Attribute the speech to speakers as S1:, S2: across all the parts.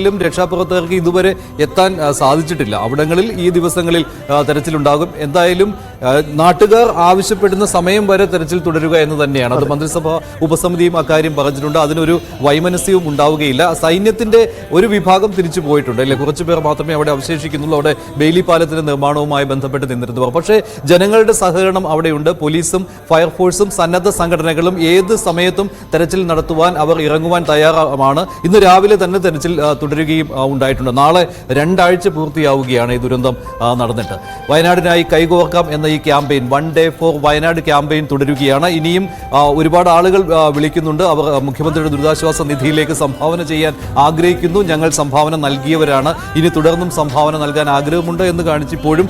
S1: ിലും രക്ഷാപ്രവർത്തകർക്ക് ഇതുവരെ എത്താൻ സാധിച്ചിട്ടില്ല. അവിടങ്ങളിൽ ഈ ദിവസങ്ങളിൽ തെരച്ചിലുണ്ടാകും. എന്തായാലും നാട്ടുകാർ ആവശ്യപ്പെടുന്ന സമയം വരെ തെരച്ചിൽ തുടരുക എന്ന് തന്നെയാണ്. അത് മന്ത്രിസഭ ഉപസമിതിയും അക്കാര്യം പറഞ്ഞിട്ടുണ്ട്. അതിനൊരു വൈമനസ്യവും ഉണ്ടാവുകയില്ല. സൈന്യത്തിന്റെ ഒരു വിഭാഗം തിരിച്ചു പോയിട്ടുണ്ട്. അല്ലെ? കുറച്ചു പേർ മാത്രമേ അവിടെ അവശേഷിക്കുന്നുള്ളൂ. അവിടെ ബെയിലി പാലത്തിന്റെ നിർമ്മാണവുമായി ബന്ധപ്പെട്ട് നിന്നിരുന്നവർ. പക്ഷേ ജനങ്ങളുടെ സഹകരണം അവിടെയുണ്ട്. പോലീസും ഫയർഫോഴ്സും സന്നദ്ധ സംഘടനകളും ഏത് സമയത്തും തെരച്ചിൽ നടത്തുവാൻ അവർ ഇറങ്ങുവാൻ തയ്യാറാണ്. ഇന്ന് രാവിലെ തന്നെ തെരച്ചിൽ തുടരുകയും ഉണ്ടായിട്ടുണ്ട്. നാളെ രണ്ടാഴ്ച പൂർത്തിയാവുകയാണ് ഈ ദുരന്തം നടന്നിട്ട്. വയനാടിനായി കൈകോർക്കാം എന്ന ഈ campaign one day for Wayanad campaign തുടരുകയാണ്. ഇനിയും ഒരുപാട് ആളുകൾ വിളിക്കുന്നുണ്ട്. അവർ മുഖ്യമന്ത്രിയുടെ ദുരിതാശ്വാസ നിധിയിലേക്ക് സംഭാവന ചെയ്യാൻ ആഗ്രഹിക്കുന്നു. ഞങ്ങൾ സംഭാവന നൽകിയവരാണ്. ഇനി തുടർന്നും സംഭാവന നൽകാൻ ആഗ്രഹമുണ്ട് എന്ന് കാണിച്ചിപ്പോഴും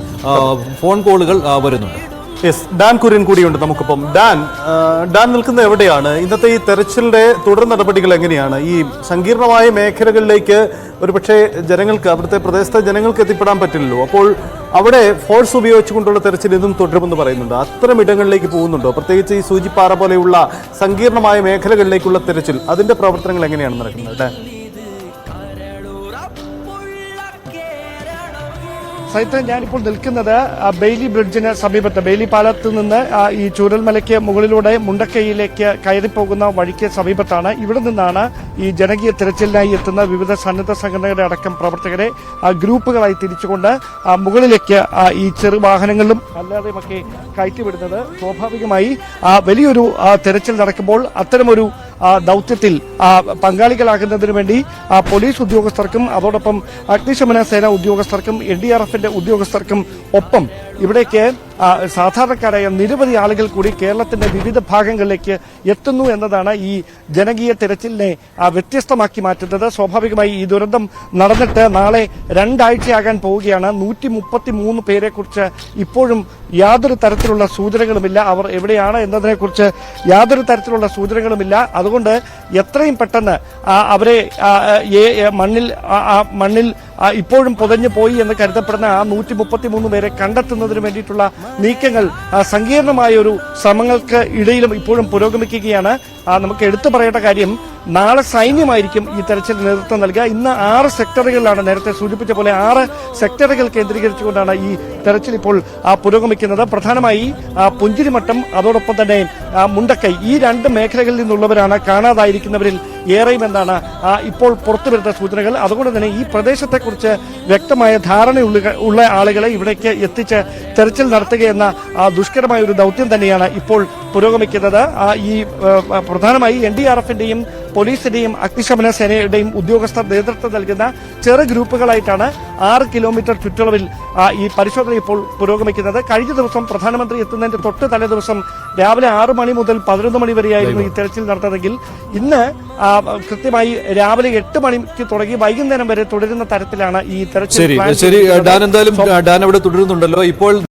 S1: ഫോൺ കോളുകൾ വരുന്നുണ്ട്.
S2: യെസ് ഡാൻ കുര്യൻ കൂടിയുണ്ട് നമുക്കിപ്പം. ഡാൻ ഡാൻ നിൽക്കുന്നത് എവിടെയാണ്? ഇന്നത്തെ ഈ തെരച്ചിലിന്റെ തുടർ നടപടികൾ എങ്ങനെയാണ്? ഈ സങ്കീർണമായ മേഖലകളിലേക്ക് ഒരുപക്ഷെ ജനങ്ങൾക്ക് അവിടുത്തെ പ്രദേശത്തെ ജനങ്ങൾക്ക് എത്തിപ്പെടാൻ പറ്റില്ലല്ലോ. അപ്പോൾ അവിടെ ഫോഴ്സ് ഉപയോഗിച്ചുകൊണ്ടുള്ള തെരച്ചിൽ ഇതും തുടരുമെന്ന് പറയുന്നുണ്ട്. അത്തരം ഇടങ്ങളിലേക്ക് പോകുന്നുണ്ടോ? പ്രത്യേകിച്ച് ഈ സൂചിപ്പാറ പോലെയുള്ള സങ്കീർണമായ മേഖലകളിലേക്കുള്ള തെരച്ചിൽ അതിന്റെ പ്രവർത്തനങ്ങൾ എങ്ങനെയാണ് നടക്കുന്നത്? ഡാൻ
S3: സൈത്ര ഞാനിപ്പോൾ നിൽക്കുന്നത് ബെയ്ലി ബ്രിഡ്ജിന് സമീപത്ത്. ബെയിലി പാലത്ത് നിന്ന് ഈ ചൂരൽമലയ്ക്ക് മുകളിലൂടെ മുണ്ടക്കൈയിലേക്ക് കയറിപ്പോകുന്ന വഴിക്ക് സമീപത്താണ്. ഇവിടെ നിന്നാണ് ഈ ജനകീയ തിരച്ചിലിനായി എത്തുന്ന വിവിധ സന്നദ്ധ സംഘടനകളുടെ അടക്കം പ്രവർത്തകരെ ഗ്രൂപ്പുകളായി തിരിച്ചുകൊണ്ട് മുകളിലേക്ക് ഈ ചെറു വാഹനങ്ങളിലും അല്ലാതെയുമൊക്കെ കയറ്റിവിടുന്നത്. സ്വാഭാവികമായി വലിയൊരു തിരച്ചിൽ നടക്കുമ്പോൾ അത്തരമൊരു ദൗത്യത്തിൽ പങ്കാളികളാകുന്നതിന് വേണ്ടി പോലീസ് ഉദ്യോഗസ്ഥർക്കും അതോടൊപ്പം അഗ്നിശമന സേന ഉദ്യോഗസ്ഥർക്കും എൻ ഡി ആർ എഫിന്റെ ഉദ്യോഗസ്ഥർക്കും ഒപ്പം ഇവിടേക്ക് സാധാരണക്കാരായ നിരവധി ആളുകൾ കൂടി കേരളത്തിന്റെ വിവിധ ഭാഗങ്ങളിലേക്ക് എത്തുന്നു എന്നതാണ് ഈ ജനകീയ തിരച്ചിലിനെ വ്യത്യസ്തമാക്കി മാറ്റുന്നത്. സ്വാഭാവികമായി ഈ ദുരന്തം നടന്നിട്ട് നാളെ രണ്ടാഴ്ചയാകാൻ പോവുകയാണ്. നൂറ്റി മുപ്പത്തി മൂന്ന് പേരെ കുറിച്ച് ഇപ്പോഴും യാതൊരു തരത്തിലുള്ള സൂചനകളുമില്ല. അവർ എവിടെയാണ് എന്നതിനെക്കുറിച്ച് യാതൊരു തരത്തിലുള്ള സൂചനകളുമില്ല. അതുകൊണ്ട് എത്രയും പെട്ടെന്ന് അവരെ മണ്ണിൽ മണ്ണിൽ ഇപ്പോഴും പുതഞ്ഞു പോയി എന്ന് കരുതപ്പെടുന്ന ആ നൂറ്റി മുപ്പത്തി മൂന്ന് പേരെ കണ്ടെത്തുന്നതിന് വേണ്ടിയിട്ടുള്ള നീക്കങ്ങൾ സങ്കീർണമായ ഒരു ശ്രമങ്ങൾക്ക് ഇടയിലും ഇപ്പോഴും പുരോഗമിക്കുകയാണ്. നമുക്ക് എടുത്തു പറയേണ്ട കാര്യം നാളെ സൈന്യമായിരിക്കും ഈ തെരച്ചിൽ നേതൃത്വം നൽകുക. ഇന്ന് ആറ് സെക്ടറുകളിലാണ് നേരത്തെ സൂചിപ്പിച്ച പോലെ ആറ് സെക്ടറുകൾ കേന്ദ്രീകരിച്ചുകൊണ്ടാണ് ഈ തെരച്ചിൽ ഇപ്പോൾ പുരോഗമിക്കുന്നത്. പ്രധാനമായി പുഞ്ചിരിമട്ടം അതോടൊപ്പം തന്നെ മുണ്ടക്കൈ. ഈ രണ്ട് മേഖലകളിൽ നിന്നുള്ളവരാണ് കാണാതായിരിക്കുന്നവരിൽ ഏറെയും എന്നാണ് ആ, ഇപ്പോൾ പുറത്തുവരുന്ന സൂചനകൾ. അതുകൊണ്ട് തന്നെ ഈ പ്രദേശത്തെക്കുറിച്ച് വ്യക്തമായ ധാരണ ഉള്ള ആളുകളെ ഇവിടേക്ക് എത്തിച്ച് തെരച്ചിൽ നടത്തുകയെന്ന ആ, ദുഷ്കരമായ ഒരു ദൗത്യം തന്നെയാണ് ഇപ്പോൾ പുരോഗമിക്കുന്നത്. ഈ പ്രധാനമായി എൻ ഡി ആർ എഫിന്റെയും പോലീസിന്റെയും അഗ്നിശമന സേനയുടെയും ഉദ്യോഗസ്ഥർ നേതൃത്വം നൽകുന്ന ചെറു ഗ്രൂപ്പുകളായിട്ടാണ് ആറ് കിലോമീറ്റർ ചുറ്റളവിൽ ഈ പരിശോധന ഇപ്പോൾ പുരോഗമിക്കുന്നത്. കഴിഞ്ഞ ദിവസം പ്രധാനമന്ത്രി എത്തുന്നതിന്റെ തൊട്ട് തലേ ദിവസം രാവിലെ ആറ് മണി മുതൽ പതിനൊന്ന് മണി വരെയായിരുന്നു ഈ തെരച്ചിൽ നടന്നതെങ്കിൽ ഇന്ന് കൃത്യമായി രാവിലെ എട്ട് മണിക്ക് തുടങ്ങി വൈകുന്നേരം വരെ തുടരുന്ന തരത്തിലാണ് ഈ തെരച്ചിൽ
S1: ശരി. ഡാൻ എന്തായാലും ഡാൻ അവിടെ തുടരുന്നുണ്ടല്ലോ. ഇപ്പോൾ